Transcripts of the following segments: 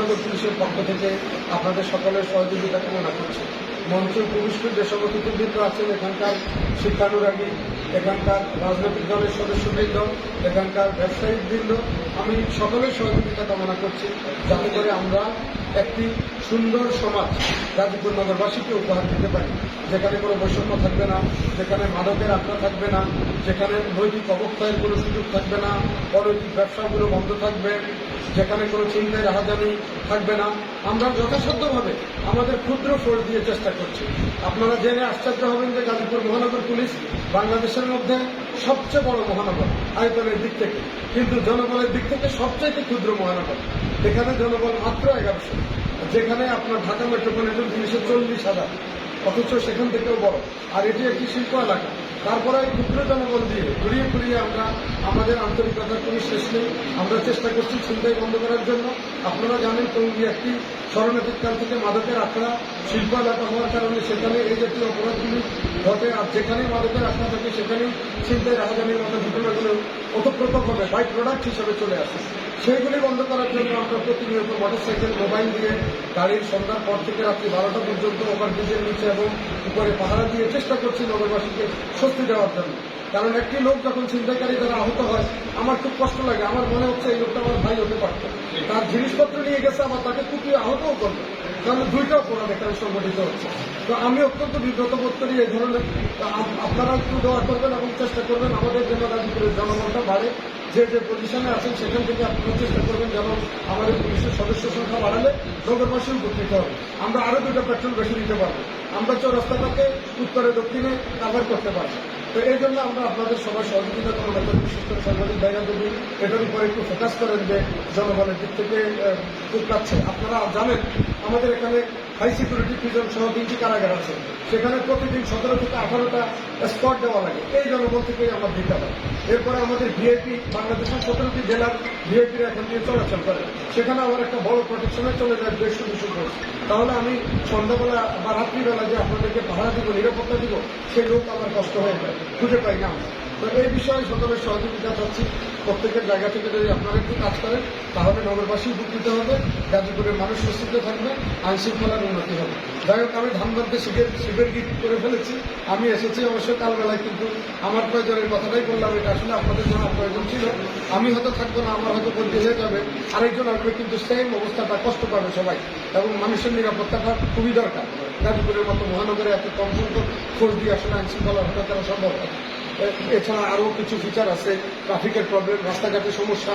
মহানগর পুলিশের পক্ষ থেকে আপনাদের সকলের সহযোগিতা কামনা করছি। মঞ্চে উপবিষ্ট যে সব অতিথিবৃন্দ আছেন, এখানকার শিক্ষানুরাগী, এখানকার রাজনৈতিক দলের সদস্যবৃন্দ, এখানকার ব্যবসায়িকবৃন্দ আমি সকলের সহযোগিতা কামনা করছি যাতে করে আমরা একটি সুন্দর সমাজ গাজীপুর নগরবাসীকে উপহার দিতে পারি। যেখানে কোনো বৈষম্য থাকবে না, যেখানে মাদকের আড্ডা থাকবে না, যেখানে নৈতিক অবক্ষয়ের কোনো সুযোগ থাকবে না, অনৈতিক ব্যবসাগুলো বন্ধ থাকবে যেখানে কোনো চিন্তায় রাহাজানি থাকবে না। আমরা যথাসাধ্যভাবে আমাদের ক্ষুদ্র ফোর্স দিয়ে চেষ্টা করছি। আপনারা জেনে আশ্চর্য হবেন যে গাজীপুর মহানগর পুলিশ বাংলাদেশের মধ্যে সবচেয়ে বড় মহানগর, আয়তনের দিক থেকে। কিন্তু জনবলের দিক থেকে সবচেয়ে ক্ষুদ্র মহানগর। এখানে জনবল মাত্র এগারোশো। যেখানে আপনার ঢাকা মেট্রোপলিটন তিনশো চল্লিশ হাজার। অথচ সেখান থেকেও বড়। আর এটি একটি শিল্প এলাকা। তারপরে ক্ষুদ্র জনবল দিয়ে ঘুরিয়ে ঘুরিয়ে আমরা, আমাদের আন্তরিকতার কোনো শেষ নেই। আমরা চেষ্টা করছি ছিনতাই বন্ধ করার জন্য। আপনারা জানেন টঙ্গী একটি স্মরণাতীতকাল থেকে মাদকের আখড়া। শিল্প এলাকা হওয়ার কারণে সেখানে এই জাতীয় অপরাধগুলি ঘটে। আর যেখানেই মাদকের আখড়া থাকে, সেখানেই ছিনতাই রাহাজানির মতো ঘটনাগুলো ওতপ্রোতভাবে বাই প্রোডাক্ট হিসেবে চলে আসে। সেইগুলি বন্ধ করার জন্য আমরা প্রতিনিয়ত মোটরসাইকেল মোবাইল দিয়ে গাড়ির সন্ধ্যার পর থেকে রাত্রি বারোটা পর্যন্ত ওভার ওভারব্রিজের নিচে এবং উপরে পাহারা দিয়ে চেষ্টা করছি নগরবাসীকে স্বস্তি দেওয়ার জন্য। কারণ একটি লোক যখন ছিনতাইকারী দ্বারা আহত হয়, আমার খুব কষ্ট লাগে। আমার মনে হচ্ছে এই লোকটা আমার ভাই হতে পারত। তার জিনিসপত্র নিয়ে গেছে, আবার তাকে কুপিয়ে আহতও করবে কারণ দুইটা অপরাধ এখানে সংঘটিত হচ্ছে। তো আমি অত্যন্ত বিব্রত বোধ করি এই ধরনের, আপ- আপনারা একটু দোয়া করবেন এবং চেষ্টা করবেন আমাদের যেন গাজীপুরের জনগণটা বাড়ে। যে যে পজিশনে আছেন, সেখান থেকে আপনারা চেষ্টা করবেন যেন আমাদের পুলিশের সদস্য সংখ্যা বাড়ালে নগরবাসী উপকৃত হবে। আমরা আরও দুটো পেট্রোল বেশি নিতে পারব। আমরা চৌরাস্তাটাকে উত্তরে দক্ষিণে কাভার করতে পারব। তো এই জন্য আমরা আপনাদের সবার সহযোগিতা কামনা করি বিশেষ সাংবাদিক ভাইরা যদি এটার উপরে একটু ফোকাস করেন যে জনগণের দিক থেকে উৎকাচ্ছে আপনারা জানেন, আমাদের এখানে হাই সিকিউরিটি প্রিজন সহ তিনটি কারাগার আছে। সেখানে প্রতিদিন সতেরো থেকে আঠারোটা স্পট দেওয়া লাগে। এই জনবল থেকেই আমরা দিতে হয় এরপরে আমাদের ভিআইপি বাংলাদেশের সতেরোটি জেলার ভিআইপিরা এখন দিয়ে চলাচল করে। সেখানে আমার একটা বড় প্রোটেকশনে চলে যায় দেড়শো দুশো তাহলে আমি সন্ধ্যাবেলা বা রাত্রিবেলা যে আপনাদেরকে পাহারা দিব, নিরাপত্তা দিব, সেই লোক আমার কষ্ট হয়ে যায়। খুঁজে পাই না আমরা তো এই বিষয়ে সকলের সহযোগিতা চাচ্ছি। প্রত্যেকের জায়গা থেকে যদি আপনারা একটু কাজ করেন, তাহলে নগরবাসী উপকৃত হবে, গাজীপুরের মানুষ সুস্থিত থাকবে আইন শৃঙ্খলার উন্নতি হবে। যাই হোক, আমি ধানবাদকে শিবের শিবের গীত করে ফেলেছি। আমি এসেছি অবশ্য কালবেলায়, কিন্তু আমার প্রয়োজনের কথাটাই বললাম, এটা আসলে আপনাদের জানার প্রয়োজন ছিল। আমি হয়তো থাকব না, আমার হয়তো বলতে হয়ে যাবে। আরেকজন আসবে, কিন্তু সেম অবস্থাটা কষ্ট পাবে সবাই। এবং মানুষের নিরাপত্তাটা খুবই দরকার। গাজীপুরের মতো মহানগরে এত কম সংখ্যক ফোর্স দিয়ে আসলে আইন শৃঙ্খলা করা সম্ভব হয় এছাড়া আরও কিছু ফিচার আছে। ট্রাফিকের প্রবলেম রাস্তাঘাটের সমস্যা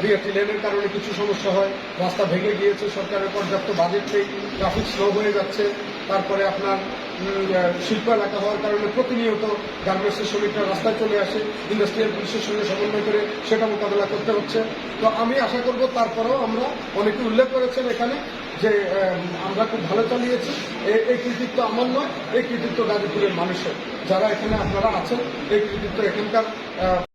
বিআরটি লেনের কারণে কিছু সমস্যা হয়। রাস্তা ভেঙে গিয়েছে, সরকারের পর্যাপ্ত বাজেট নেই ট্রাফিক স্লো হয়ে যাচ্ছে। তারপরে আপনার শিল্প এলাকা হওয়ার কারণে প্রতিনিয়ত গার্মেন্টসের শ্রমিকরা রাস্তায় চলে আসে ইন্ডাস্ট্রিয়াল পুলিশের সঙ্গে সমন্বয় করে সেটা মোকাবেলা করতে হচ্ছে। তো আমি আশা করব তারপরেও আমরা অনেকে উল্লেখ করেছেন এখানে যে আমরা খুব ভালো চালিয়েছি। এই কৃতিত্ব আমার নয়, এই কৃতিত্ব গাজীপুরের মানুষের। যারা এখানে আপনারা আছেন, এই কৃতিত্ব এখানকার